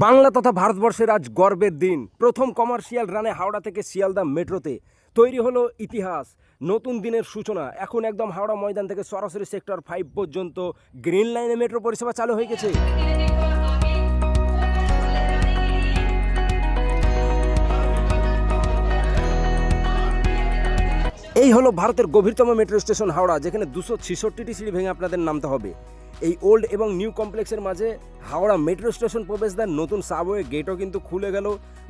বাংলা তথা ভারতবর্ষের আজ গর্বের দিন। প্রথম কমার্শিয়াল রানে হাওড়া থেকে শিয়ালদা মেট্রোতে। তৈরি হলো ইতিহাস, নতুন দিনের সূচনা। এখন একদম হাওড়া ময়দান থেকে সরাসরি সেক্টর ফাইভ পর্যন্ত গ্রিন লাইনে মেট্রো পরিষেবা চালু হয়ে গেছে। এই হলো ভারতের গভীরতম মেট্রো স্টেশন হাওড়া, যেখানে দুশো ছিষট্টিটি সিঁড়ি ভেঙে আপনাদের নামতে হবে। এই ওল্ড এবং নিউ কমপ্লেক্সের মাঝে হাওড়া মেট্রো স্টেশন প্রবেশদ্বার নতুন সাবওয়ে গেটও কিন্তু খুলে গেল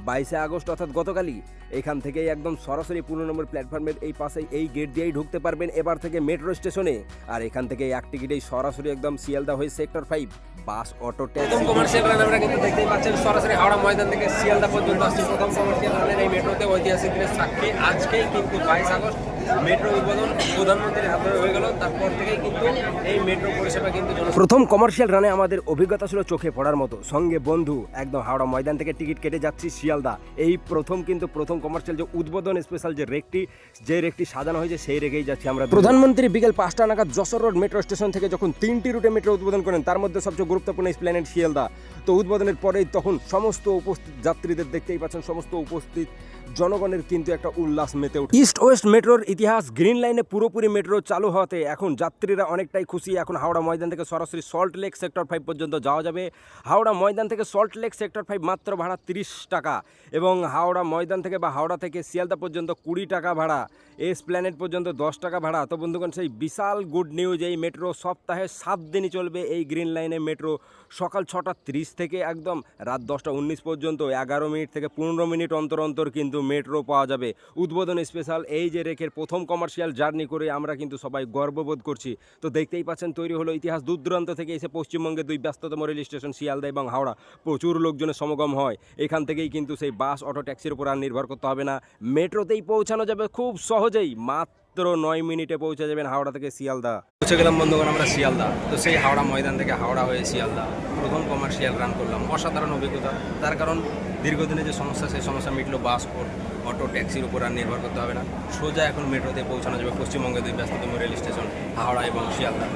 বাইশে আগস্ট অর্থাৎ গতকালই। এখান থেকেই একদম সরাসরি পনেরো নম্বর প্ল্যাটফর্মের এই পাশেই এই গেট দিয়েই ঢুকতে পারবেন এবার থেকে মেট্রো স্টেশনে। আর এখান থেকে এক টিকিটেই সরাসরি একদম শিয়ালদা হয়ে sector five bus auto taxi. Commercial run আমরা কিন্তু দেখতেই পাচ্ছেন সরাসরি হাওড়া ময়দান থেকে শিয়ালদা পর্যন্ত আসছে। প্রথম কমার্শিয়াল রানের এই মেট্রোতে ঐতিহাসিক দিনের সাক্ষী। আজকেই কিন্তু বাইশ আগস্ট মেট্রো উদ্বোধন প্রধানমন্ত্রীর হাতে হয়ে গেল। তারপর থেকেই কিন্তু এই মেট্রো পরিষেবা কিন্তু প্রথম কমার্শিয়াল রানে আমাদের অভিজ্ঞতা ছিল চোখে পড়ার মতো। সঙ্গে বন্ধু একদম হাওড়া ময়দান থেকে টিকিট কেটে যাচ্ছি শিয়ালদা। এই প্রথম কিন্তু প্রথম কমার্শিয়াল যে উদ্বোধন স্পেশাল যে রেকটি যে রেকটি সাজানো হয়েছে সেই রেখেই যাচ্ছি আমরা প্রধানমন্ত্রী বিকেল পাঁচটা নাগাদ যশোর রোড মেট্রো স্টেশন থেকে যখন তিনটি রুটে মেট্রো উদ্বোধন করেন তার মধ্যে সবচেয়ে গুরুত্বপূর্ণ প্ল্যানেট শিয়ালদা। তো উদ্বোধনের পরেই তখন সমস্ত উপস্থিত যাত্রীদের দেখতেই পাচ্ছেন সমস্ত উপস্থিত জনগণের কিন্তু একটা উল্লাস মেতে ওঠে ইস্ট ওয়েস্ট মেট্রোর ইতিহাস গ্রিন লাইনে পুরোপুরি মেট্রো চালু হওয়াতে এখন যাত্রীরা অনেকটাই খুশি। এখন হাওড়া ময়দান থেকে সরাসরি সল্ট লেক সেক্টর ফাইভ পর্যন্ত যাওয়া যাবে। হাওড়া ময়দান থেকে সল্ট লেক সেক্টর ফাইভ মাত্র ভাড়া তিরিশ টাকা এবং হাওড়া ময়দান থেকে বা হাওড়া থেকে শিয়ালদা পর্যন্ত কুড়ি টাকা ভাড়া। এস প্ল্যানেট পর্যন্ত দশ টাকা ভাড়া। তো বন্ধুগণ, সেই বিশাল গুড নিউজ, এই মেট্রো সপ্তাহে সাত দিনই চলবে এই গ্রিন লাইনে মেট্রো। সকাল ছটা তিরিশ থেকে একদম রাত দশটা উনিশ পর্যন্ত, এগারো মিনিট থেকে পনেরো মিনিট অন্তর অন্তর কিন্তু মেট্রো পাওয়া যাবে। উদ্বোধন স্পেশাল এই যে রেখের প্রথম কমার্শিয়াল জার্নি করে আমরা কিন্তু সবাই গর্ববোধ করছি। তো দেখতেই পাচ্ছেন, তৈরি হলো ইতিহাস দূর দূরান্ত থেকে এসে পশ্চিমবঙ্গের দুই ব্যস্ততম রেল স্টেশন, শিয়ালদা এবং হাওড়া প্রচুর লোকজনের সমাগম হয়। এখান থেকেই কিন্তু সেই বাস, অটো, ট্যাক্সির উপর আর নির্ভর করতে হবে না। মেট্রোতেই পৌঁছানো যাবে খুব সহজেই। মাত্র নয় মিনিটে পৌঁছে যাবেন হাওড়া থেকে শিয়ালদা। পৌঁছে গেলাম বন্ধুগণ আমরা শিয়ালদা। তো সেই হাওড়া ময়দান থেকে হাওড়া হয়ে শিয়ালদা। প্রথম কমার্শিয়াল রান করলাম। অসাধারণ অভিজ্ঞতা। তার কারণ, দীর্ঘদিনের যে সমস্যা, সেই সমস্যা মিটলো বাস, অটো ট্যাক্সির উপর আর নির্ভর করতে হবে না। সোজা এখন মেট্রোতে পৌঁছানো যাবে পশ্চিমবঙ্গের ব্যস্ততম রেল স্টেশন, হাওড়া এবং শিয়ালদা।